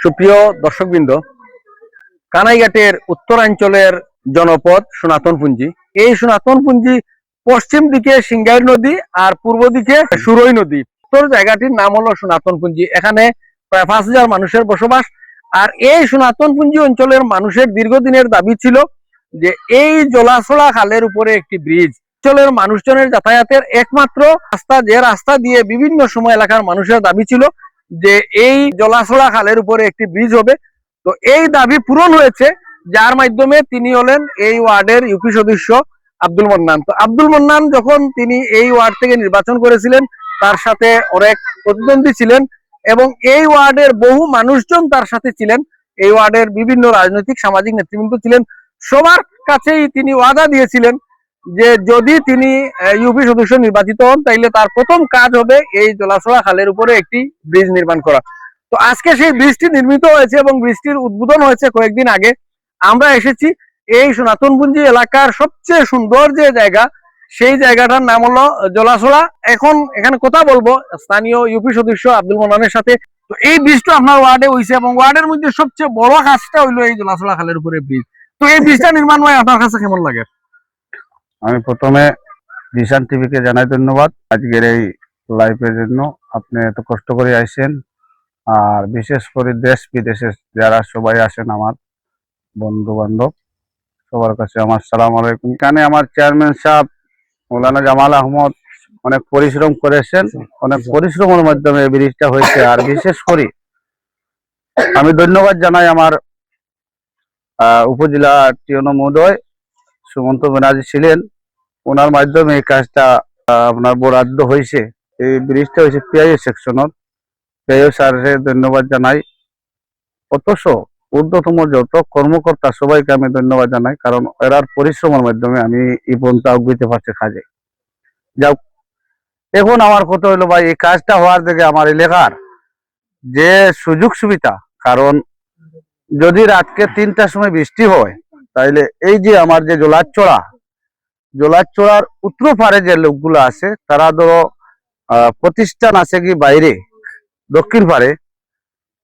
সুপ্রিয় দর্শকবৃন্দ, কানাইঘাটের উত্তরাঞ্চলের জনপদ সনাতন পুঞ্জি এই সনাতন পুঞ্জি পশ্চিম দিকে সিংগাইর নদী আর পূর্ব দিকে সুরই নদী। উত্তর জায়গাটির নাম হলো সনাতন পুঞ্জি এখানে প্রায় পাঁচ হাজার মানুষের বসবাস। আর এই সনাতন পুঞ্জি অঞ্চলের মানুষের দীর্ঘদিনের দাবি ছিল যে এই জলাশলা খালের উপরে একটি ব্রিজ। অঞ্চলের মানুষজনের যাতায়াতের একমাত্র রাস্তা, যে রাস্তা দিয়ে বিভিন্ন সময় এলাকার মানুষের দাবি ছিল যে এই জলাশলা খালের উপরে একটি ব্রিজ হবে। তো এই দাবি পূরণ হয়েছে, যার মাধ্যমে তিনি হলেন এই ওয়ার্ডের ইউপি সদস্য আব্দুল মন্নান। তো আব্দুল মন্নান যখন তিনি এই ওয়ার্ড থেকে নির্বাচন করেছিলেন, তার সাথে অনেক প্রতিদ্বন্দ্বী ছিলেন এবং এই ওয়ার্ডের বহু মানুষজন তার সাথে ছিলেন। এই ওয়ার্ডের বিভিন্ন রাজনৈতিক, সামাজিক নেতৃবৃন্দ ছিলেন। সবার কাছেই তিনি ওয়াদা দিয়েছিলেন যে যদি তিনি ইউপি সদস্য নির্বাচিত হন, তাইলে তার প্রথম কাজ হবে এই জলাশলা খালের উপরে একটি ব্রিজ নির্মাণ করা। তো আজকে সেই ব্রিজটি নির্মিত হয়েছে এবং ব্রিজটির উদ্বোধন হয়েছে কয়েকদিন আগে। আমরা এসেছি এই সনাতনপুঞ্জি এলাকার সবচেয়ে সুন্দর যে জায়গা, সেই জায়গাটার নাম হলো জলাশলা। এখন এখানে কথা বলব স্থানীয় ইউপি সদস্য আব্দুল মোনানের সাথে। তো এই ব্রিজটা আপনার ওয়ার্ডে হয়েছে এবং ওয়ার্ডের মধ্যে সবচেয়ে বড় কাজটা হইল এই জলাশলা খালের উপরে ব্রিজ। তো এই ব্রিজটা নির্মাণ হয় আপনার কাছে কেমন লাগে? আমি প্রথমে দিশান টিভিকে জানাই ধন্যবাদ আজকের এই লাইভের জন্য। আপনি এত কষ্ট করে আইসেন আর বিশেষ করে দেশ বিদেশে যারা সবাই আসেন আমার বন্ধু বান্ধব সবার কাছে আমার সালাম আলাইকুম। এখানে আমার চেয়ারম্যান সাহেব, মৌলানা জামাল আহমদ অনেক পরিশ্রম করেছেন, অনেক পরিশ্রমের মাধ্যমে ব্রিজটা হয়েছে। আর বিশেষ করে আমি ধন্যবাদ জানাই আমার উপজেলা টিয়নো মহোদয় সুমন্ত ব্যানার্জি ছিলেন, ওনার মাধ্যমে এই কাজটা আপনার বরাদ্দ হয়েছে। এই ব্রিজটা হয়েছে পিআইএ সেকশনের পিআইএ স্যারের ধন্যবাদ জানাই। অথচ ঊর্ধ্বতম যত কর্মকর্তা, সবাইকে আমি ধন্যবাদ জানাই, কারণ এরার পরিশ্রমের মাধ্যমে আমি এই পর্যন্ত অগ্রীতে পারছি কাজে। যাও। এখন আমার কথা হলো ভাই, এই কাজটা হওয়ার থেকে আমার এলাকার যে সুযোগ সুবিধা, কারণ যদি রাতকে তিনটার সময় বৃষ্টি হয় তাইলে এই যে আমার যে জলাচ্চড়া জলাচ্চড়ার উত্তর পারে যে লোকগুলো আছে, তারা ধরো প্রতিষ্ঠান আছে কি বাইরে, দক্ষিণ পারে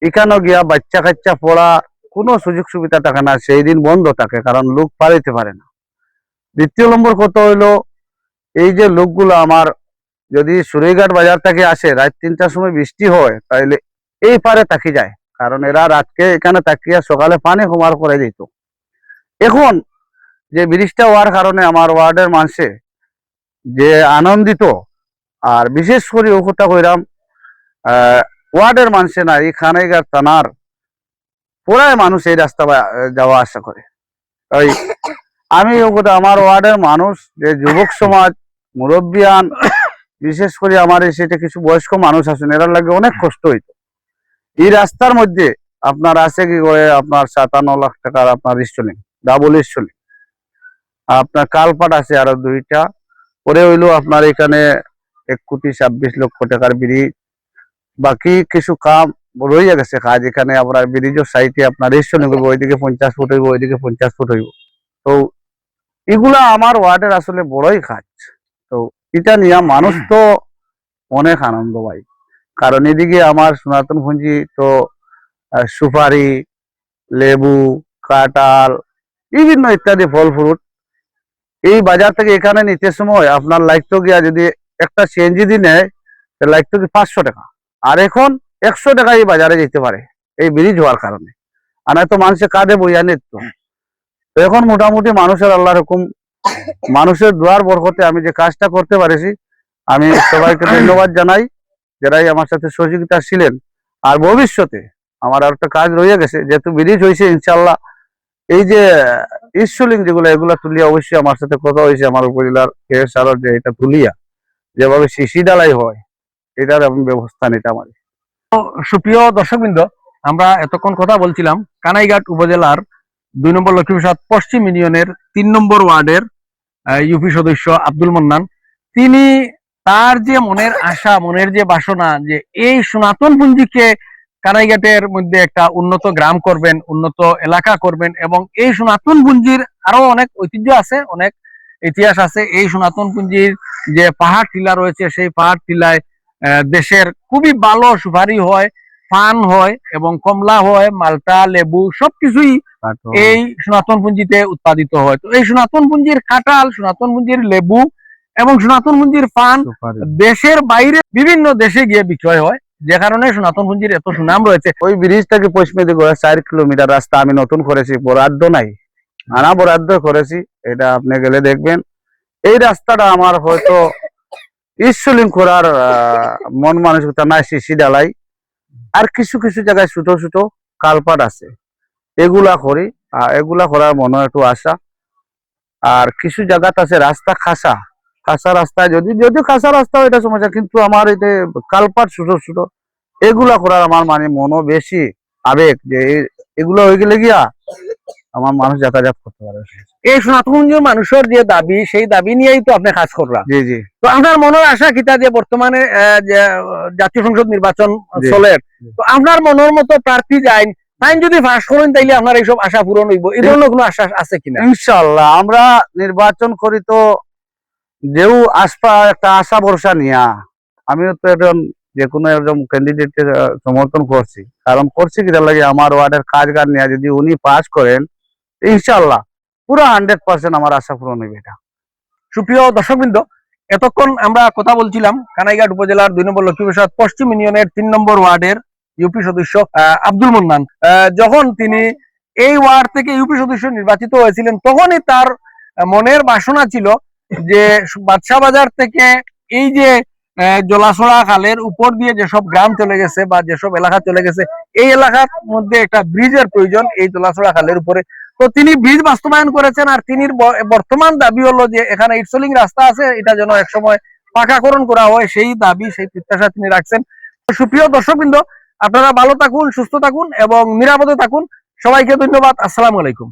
এখানে গিয়া বাচ্চা কাচ্চা পড়া কোনো সুযোগ সুবিধা থাকে না, সেই দিন বন্ধ থাকে, কারণ লোক পারিতে পারে না। দ্বিতীয় নম্বর কথা হইল, এই যে লোকগুলো আমার যদি সুরেঘাট বাজার থেকে আসে, রাত তিনটার সময় বৃষ্টি হয়, তাইলে এই পারে তাকি যায়, কারণ এরা রাতকে এখানে তাকিয়া সকালে পানি কমার করে দিত। এখন যে ব্রিজটা হওয়ার কারণে আমার ওয়ার্ডের মানুষে যে আনন্দিত, আর বিশেষ করে ও কথা কইরাম ওয়ার্ডের মানুষে না, এই খানাইগার থানার পুরাই মানুষ এই রাস্তা যাওয়া আসা করে। ওই আমি ও কথা আমার ওয়ার্ডের মানুষ, যে যুবক সমাজ, মুরব্বিয়ান, বিশেষ করে আমার সেটা কিছু বয়স্ক মানুষ আছেন এরা লাগে অনেক কষ্ট হইতো। এই রাস্তার মধ্যে আপনার আছে কি করে আপনার সাতান্ন লাখ টাকার আপনার স্টলিং ডাবল স্টলিং আপনার কালপাট আছে আরও দুইটা। পরে হইল আপনার এখানে এক কোটি ছাব্বিশ লক্ষ টাকার ব্রিজ। বাকি কিছু কাম রয়ে গেছে কাজ। এখানে আপনার ব্রিজের সাইডে আপনার স্টলিং হইব ওইদিকে পঞ্চাশ ফুট হইব, ওইদিকে পঞ্চাশ ফুট হইব। তো এগুলা আমার ওয়ার্ডের আসলে বড়ই কাজ। তো এটা নিয়ে মানুষ তো অনেক আনন্দ পাই কারণ এদিকে আমার সনাতন ভঞ্জি তো সুপারি, লেবু, কাঁঠাল বিভিন্ন ইত্যাদি ফল ফ্রুট এই বাজার থেকে এখানে নিতে সময় আপনার লাগতো গিয়া যদি একটা সিএনজি দিয়ে নেয় লাগতো কি পাঁচশো টাকা। আর এখন একশো টাকা এই বাজারে যেতে পারে, এই ব্রিজ হওয়ার কারণে। আর নয়তো মানুষের কাঁধে বইয়া নিত। তো এখন মোটামুটি মানুষের আল্লাহ রকম, মানুষের দুয়ার বরকতে আমি যে কাজটা করতে পারেছি, আমি সবাইকে ধন্যবাদ জানাই, যারাই আমার সাথে সহযোগিতা ছিলেন। আর ভবিষ্যতে আমার আর একটা কাজ রয়ে গেছে, যেহেতু ব্রিজ হয়েছে ইনশাল্লাহ এই যে ইস্যুলিং যেগুলো, এগুলা তুলিয়া অবশ্যই আমার সাথে কথা হয়েছে, আমার উপজেলার কে সারর যে এটা তুলিয়া, যেভাবে শিশি ডালাই হয়, এটার আমি ব্যবস্থা নিতে আমার সুপ্রিয় দর্শকবৃন্দ, আমরা এতক্ষণ কথা বলছিলাম, কানাইঘাট উপজেলার দুই নম্বর লক্ষ্মীপ্রসাদ পশ্চিম ইউনিয়নের তিন নম্বর ওয়ার্ডের ইউপি সদস্য আব্দুল মন্নান। তিনি তার যে মনের আশা, মনের যে বাসনা, যে এই সনাতন পুঞ্জিকে কানাইঘাটের মধ্যে একটা উন্নত গ্রাম করবেন উন্নত এলাকা করবেন এবং এই সনাতন পুঞ্জির আরও অনেক ঐতিহ্য আছে অনেক ইতিহাস আছে। এই সনাতন পুঞ্জির যে পাহাড় টিলা রয়েছে সেই পাহাড় টিলায় দেশের খুবই ভালো সুপারি হয় পান হয় এবং কমলা হয় মালটা লেবু সবকিছুই এই সনাতন পুঞ্জিতে উৎপাদিত হয়। তো এই সনাতন পুঞ্জির কাঁঠাল সনাতন পুঞ্জির লেবু এবং সনাতন পুঞ্জির পান সুপারি। দেশের বাইরে বিভিন্ন দেশে গিয়ে বিক্রয় হয়। যে কারণে সনাতন পুঞ্জির এত সুনাম রয়েছে। ওই ব্রিজ থেকে পশ্চিমে দিকে চার কিলোমিটার রাস্তা আমি নতুন করেছি, বরাদ্দ নাই। আনা বরাদ্দ করেছি, এটা আপনি গেলে দেখবেন। এই রাস্তাটা আমার হয়তো ইস্যুলিং করার মন মানসিকতা নাই, শিশি ডালাই। আর কিছু কিছু জায়গায় ছোট ছোট কালপাট আছে। এগুলা করি এগুলা করার মনে একটু আশা। আর কিছু জায়গাত আছে রাস্তা খাসা। খাসা রাস্তায় যদি যদি খাসা রাস্তা এটা সমস্যা কিন্তু আমার এতে কালপাট ছোট ছোট এগুলা করার আমার মানে মনও বেশি আবেগ যে এগুলো হয়ে গেলে গিয়া আমার মানুষ যাতায়াত করতে পারে। এই সনাতন মানুষের যে দাবি সেই দাবি নিয়েই তো আপনি কাজ করলাম জি জি। তো আপনার মনের আশা কিতা যে বর্তমানে জাতীয় সংসদ নির্বাচন চলে তো আপনার মনের মতো প্রার্থী যাইন তাই যদি ফাঁস করেন তাইলে আপনার এইসব আশা পূরণ হইব। এই ধরনের কোনো আশ্বাস আছে কিনা? ইনশাল্লাহ আমরা নির্বাচন করি তো যেও আসপা একটা আশা ভরসা নিয়া। আমিও তো একজন যে কোনো একজন ক্যান্ডিডেটকে সমর্থন করছি। কারণ করছি কি লাগে আমার ওয়ার্ডের কাজ নিয়ে যদি উনি পাস করেন ইনশাল্লাহ পুরো হান্ড্রেড পার্সেন্ট আমার আশা পূরণ হইবে এটা। সুপ্রিয় দর্শকবৃন্দ, এতক্ষণ আমরা কথা বলছিলাম কানাইঘাট উপজেলার দুই নম্বর লক্ষ্মী প্রসাদ পশ্চিম ইউনিয়নের তিন নম্বর ওয়ার্ডের ইউপি সদস্য আব্দুল মুন্নান। যখন তিনি এই ওয়ার্ড থেকে ইউপি সদস্য নির্বাচিত হয়েছিলেন, তখনই তার মনের বাসনা ছিল যে বাদশাহ বাজার থেকে এই যে আহ, জলাছড়া খালের উপর দিয়ে যেসব গ্রাম চলে গেছে বা যেসব এলাকা চলে গেছে এই এলাকার মধ্যে একটা ব্রিজের প্রয়োজন এই জলাছড়া খালের উপরে। তো তিনি ব্রিজ বাস্তবায়ন করেছেন আর তিনি বর্তমান দাবি হলো যে এখানে ইটসলিং রাস্তা আছে এটা যেন এক একসময় পাকাকরণ করা হয় সেই দাবি সেই প্রত্যাশা তিনি রাখছেন। সুপ্রিয় দর্শকবৃন্দ আপনারা ভালো থাকুন সুস্থ থাকুন এবং নিরাপদে থাকুন। সবাইকে ধন্যবাদ আসসালামু আলাইকুম।